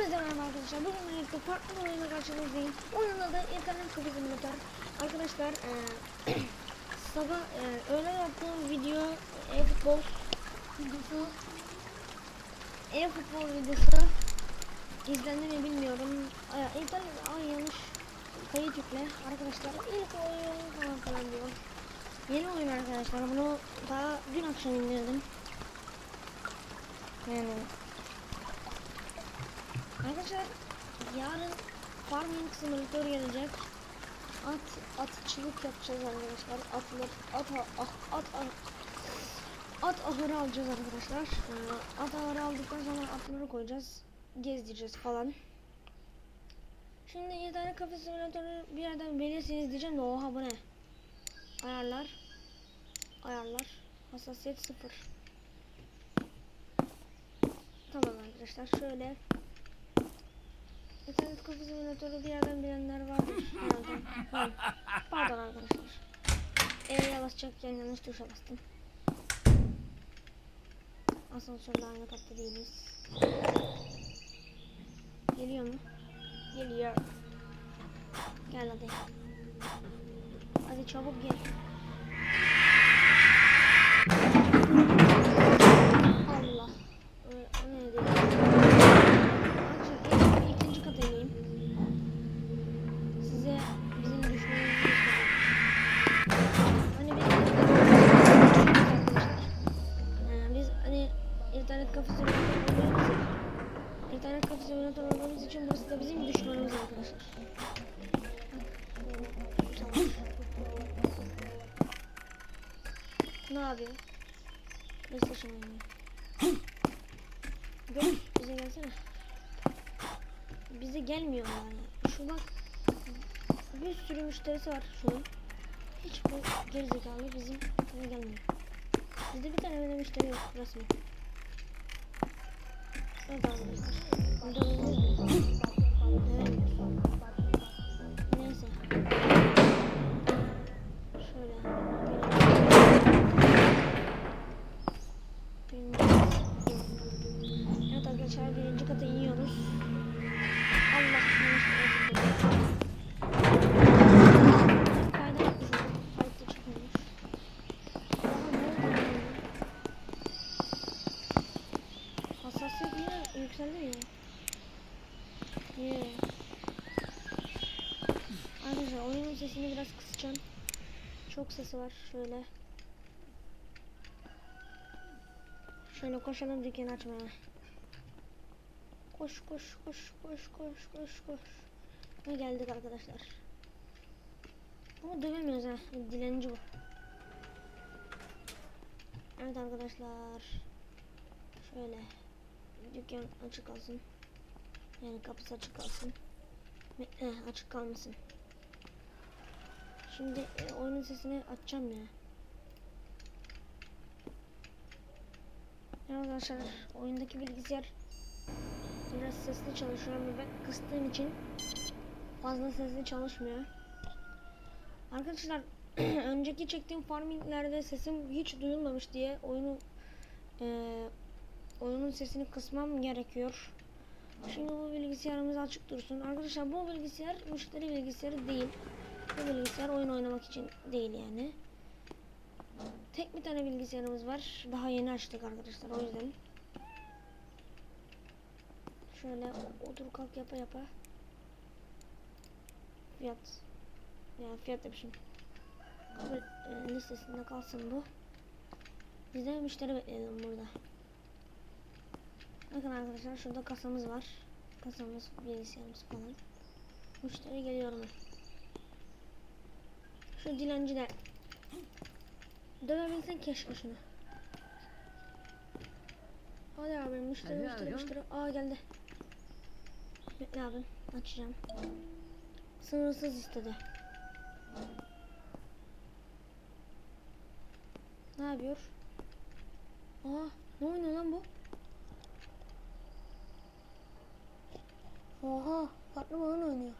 Hepinize merhaba arkadaşlar. Bugün birlikte farklı bir oyuna karşınızdayım. Oyunun adı internet kafe simülatör. Arkadaşlar eee sabah eee öğle yaptığım video e-futbol videosu e-futbol videosu izlendi mi bilmiyorum. Eee internet ay yanlış kayıt yükle arkadaşlar. ilk oyun falan falan diyor. Yeni oyun arkadaşlar. Bunu daha dün akşam indirdim. Yani Arkadaşlar yarın farming simülatör gelecek. At atçılık yapacağız arkadaşlar. Atlar at at at at, at alacağız arkadaşlar. Ee, at ahırı aldıktan sonra atları koyacağız. Gezdireceğiz falan. Şimdi internet kafe simülatörü bir yerden bilirsiniz diyeceğim de oha bu ne? Ayarlar. Ayarlar. Hassasiyet sıfır. Tamam arkadaşlar şöyle İnternet kafe simülatörü bir yerden bilenler vardır herhalde. Var. Pardon arkadaşlar. E'ye basacakken yanlış tuşa bastım. Asansörle aynı katta değiliz. Geliyor mu? Geliyor. Gel hadi. Hadi çabuk gel. Yapıyor? PlayStation oynuyor. Gel bize gelsene. Bize gelmiyor yani. Şu bak bir sürü müşterisi var şunun. Hiç bu gerizekalı bizim bize gelmiyor. Bizde bir tane bile müşteri yok resmi. Evet arkadaşlar. Burada mi? Niye? Arkadaşlar oyunun sesini biraz kısacağım. Çok sesi var şöyle. Şöyle koşalım dükkanı açmaya. Koş koş koş koş koş koş koş. Ve geldik arkadaşlar. Ama dövemiyoruz ha. Dilenci bu. Evet arkadaşlar. Şöyle. Dükkan açık kalsın. Yani kapısı açık kalsın. Eh, açık kalmasın. Şimdi e, oyunun sesini açacağım ya. Evet arkadaşlar oyundaki bilgisayar biraz sesli çalışıyor ama ben kıstığım için fazla sesli çalışmıyor. Arkadaşlar önceki çektiğim farminglerde sesim hiç duyulmamış diye oyunu eee oyunun sesini kısmam gerekiyor. Şimdi bu bilgisayarımız açık dursun. Arkadaşlar bu bilgisayar müşteri bilgisayarı değil. Bu bilgisayar oyun oynamak için değil yani. Tek bir tane bilgisayarımız var. Daha yeni açtık arkadaşlar o yüzden. Şöyle otur kalk yapa yapa. Fiyat. Ya fiyat demişim. Kabul e, listesinde kalsın bu. Biz de müşteri bekleyelim burada. Bakın arkadaşlar şurada kasamız var. Kasamız, bilgisayarımız falan. Müşteri geliyor mu? Şu dilenci de Dövebilsen keşke şunu. Hadi abi müşteri Hadi müşteri abi. müşteri. Aa geldi. Bekle abi açacağım. Sınırsız istedi. Ne yapıyor? Aa ne oynuyor lan bu? Oha farklı bir oyun oynuyor.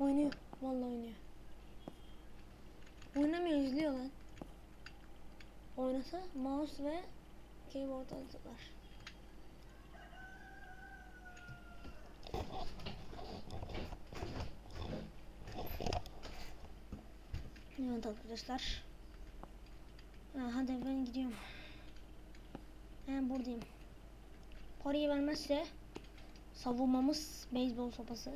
Oynuyor. Vallahi oynuyor. Oynamıyor izliyor lan. Oynasa mouse ve keyboard'a tıklar. Evet arkadaşlar. Ha, hadi ben gidiyorum. Ben buradayım. Parayı vermezse savunmamız beyzbol sopası.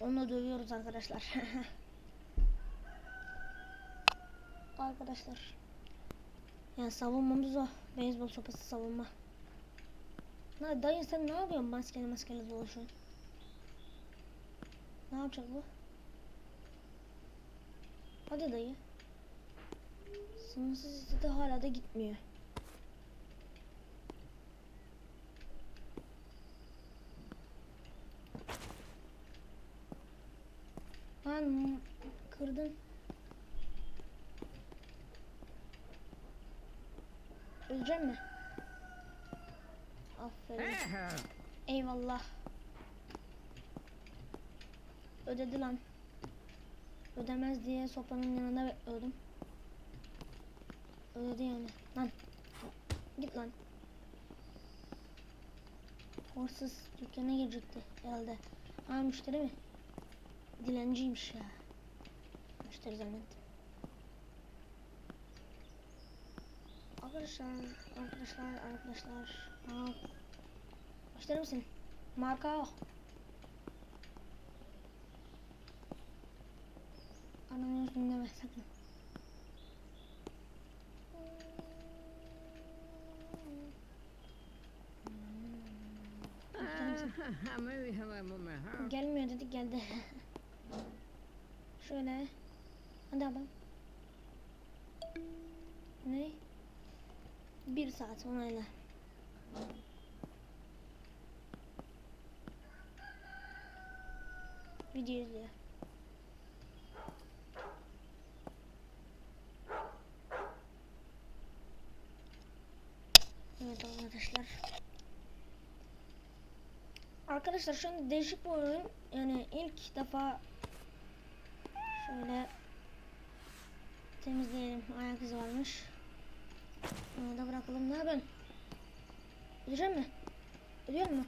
Onunla dövüyoruz arkadaşlar. arkadaşlar. Yani savunmamız o. Beyzbol sopası savunma. La dayı sen ne yapıyorsun maskeli maskeli dolaşıyorsun? Ne yapacak bu? Hadi dayı. Sınırsız istedi hala da gitmiyor. Lan kırdın. Ölecek mi? Aferin. Eyvallah. Ödedi lan. Ödemez diye sopanın yanında bekliyordum. Ödedi yani. Lan. Git lan. Hırsız dükkana girecekti herhalde. Ha müşteri mi? Dilenciymiş ya. Müşteri zannettim. Arkadaşlar, arkadaşlar, arkadaşlar. Aa, müşteri misin? Marka o. Ananı dinleme sakın. Gelmiyor dedik geldi. Şöyle. Hadi abi. Ne? Bir saat onayla. Video izliyor. Evet arkadaşlar. Arkadaşlar şu anda değişik bir oyun. Yani ilk defa şöyle temizleyelim. Ayak izi varmış. Onu da bırakalım. Ne yapıyorsun? Ödeyecek mi? Ödüyor mu?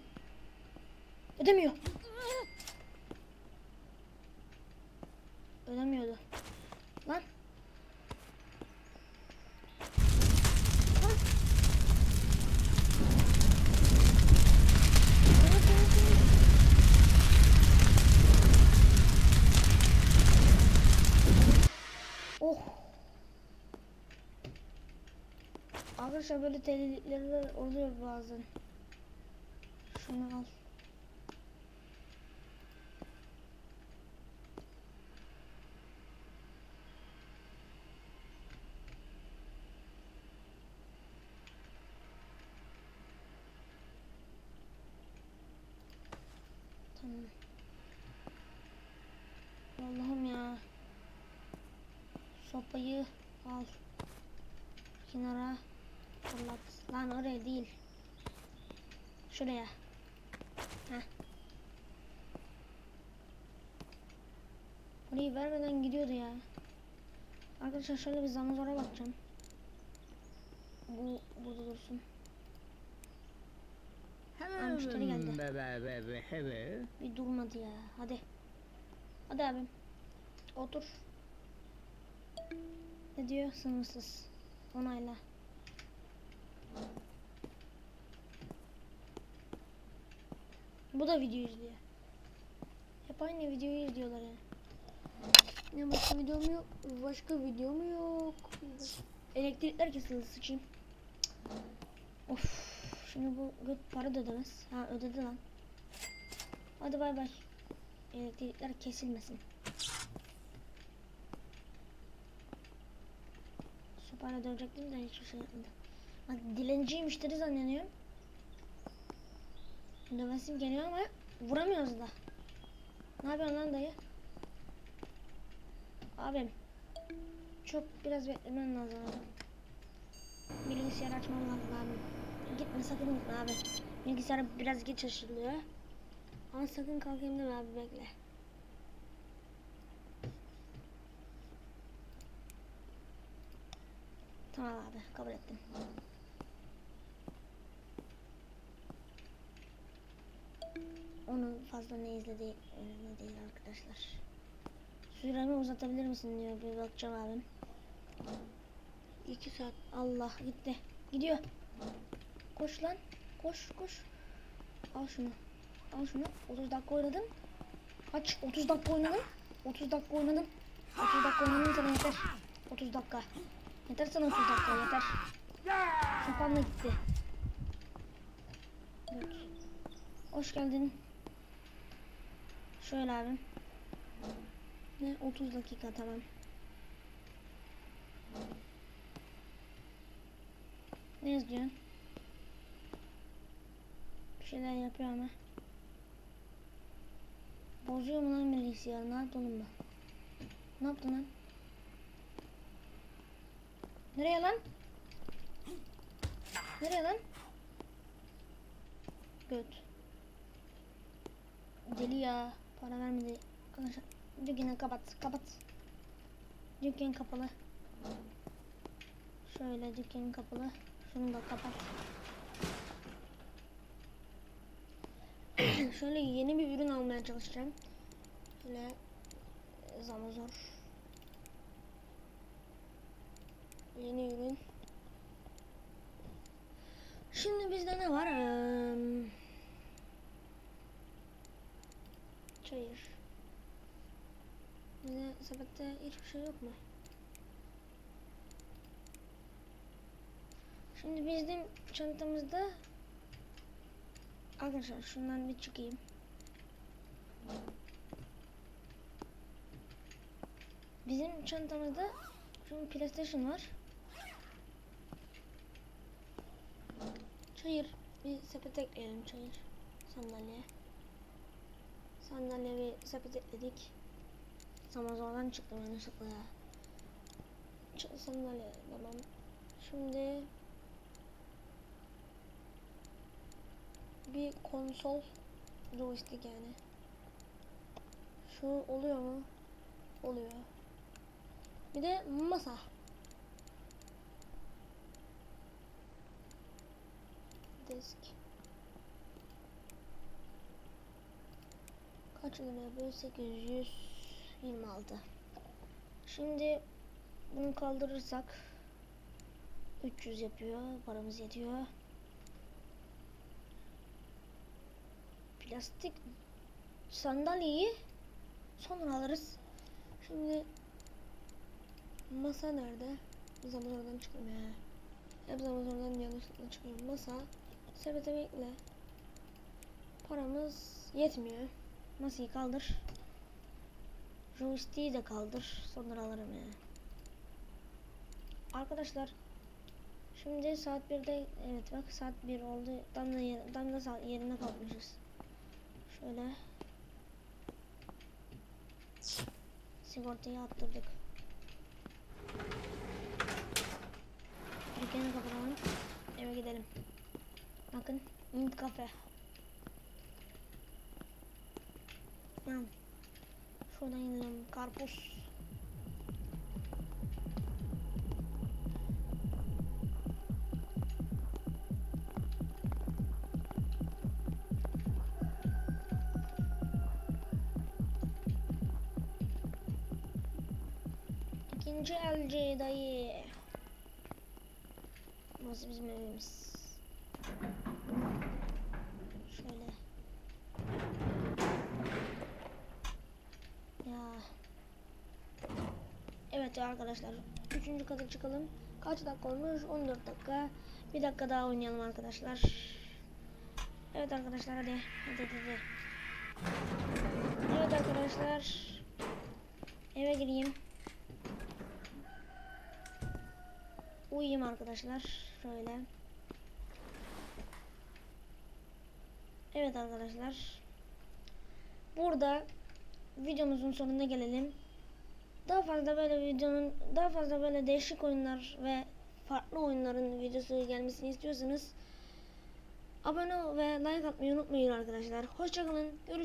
Ödemiyor. Ödemiyordu. Arkadaşlar böyle tehlikeli oluyor bazen. Şunu al. Tamam. Allah'ım ya. Sopayı al. Kenara fırlat. Lan oraya değil. Şuraya. Heh. Orayı vermeden gidiyordu ya. Arkadaşlar şöyle bir zamazora bakacağım. Bu burada dursun. Aa, müşteri geldi. Bir durmadı ya. Hadi. Hadi abim. Otur. Ne diyor? Sınırsız. Onayla. Bu da video izliyor. Hep aynı videoyu izliyorlar ya. Ne başka video mu yok? Başka video mu yok? Elektrikler kesildi sıçayım. Of. Şimdi bu göt para da ödemez. Ha ödedi lan. Hadi bay bay. Elektrikler kesilmesin. Sopayla dövecektim de hiçbir şey yapmadı. Bak dilenciyi müşteri zannediyorum. Dövesim geliyor ama vuramıyoruz da. Ne yapıyorsun lan dayı? Abim. Çok biraz beklemen lazım abi. Bilgisayar açmam lazım abi. Gitme sakın gitme abi. Bilgisayar biraz geç açılıyor. Ama sakın kalkayım deme abi bekle. Tamam abi kabul ettim. Onun fazla ne izlediği önemli değil arkadaşlar. Süremi uzatabilir misin diyor bir bakacağım abim. 2 saat Allah gitti. Gidiyor. Koş lan. Koş koş. Al şunu. Al şunu. 30 dakika oynadım. Kaç? 30 dakika oynadım. 30 dakika oynadım. 30 dakika oynadım sana yeter. 30 dakika. Yeter sana 30 dakika yeter. Kapanla gitti. Evet. Hoş geldin. Şöyle abim. Ne 30 dakika tamam. Ne yazıyorsun? Bir şeyler yapıyor ama. Bozuyor mu lan bilgisayarı? Ne yaptı oğlum bu? Ne yaptın lan? Nereye lan? Nereye lan? Göt. Deli ya. Para vermedi. Arkadaşlar dükkanı kapat. Kapat. Dükkan kapalı. Şöyle dükkan kapalı. Şunu da kapat. Şöyle yeni bir ürün almaya çalışacağım. Şöyle zaman zor. Yeni ürün. Şimdi bizde ne var? Eee, çayır. Bizde sepette hiçbir şey yok mu? Şimdi bizim çantamızda Arkadaşlar şundan bir çıkayım. Bizim çantamızda şu PlayStation var. Çayır. Bir sepet ekleyelim çayır. Sandalye. Sandalye bir sepet ekledik. Amazon'dan çıktım yanlışlıkla ya. Ç- sandalye tamam. Şimdi bir konsol joystick yani. Şu oluyor mu? Oluyor. Bir de masa. Disk. Kaç lira yapıyor? 826. Şimdi bunu kaldırırsak 300 yapıyor. Paramız yetiyor. Plastik sandalyeyi sonra alırız. Şimdi masa nerede? Zaman oradan çıkmıyor. ya. Hep zaman oradan yanlışlıkla çıkıyor. Masa sepete bekle. Paramız yetmiyor. Masayı kaldır. Joystick'i de kaldır. Sonra alırım yani. Arkadaşlar Şimdi saat 1'de evet bak saat 1 oldu. Tam da, yer, tam da saat yerine kalkmışız. Şöyle sigortayı attırdık. Dükkanı kapatalım. Eve gidelim. Bakın Mint Cafe. Tamam. Şuradan inelim. Karpuz. İkinci elci dayı. Burası bizim evimiz. Şöyle. Ya. Evet arkadaşlar. Üçüncü kata çıkalım. Kaç dakika olmuş? 14 dakika. Bir dakika daha oynayalım arkadaşlar. Evet arkadaşlar hadi. Hadi hadi. Evet arkadaşlar. Eve gireyim. Uyuyayım arkadaşlar. Şöyle. Evet arkadaşlar. Burada videomuzun sonuna gelelim. Daha fazla böyle videonun daha fazla böyle değişik oyunlar ve farklı oyunların videosu gelmesini istiyorsanız abone ve like atmayı unutmayın arkadaşlar. Hoşçakalın. Görüşürüz.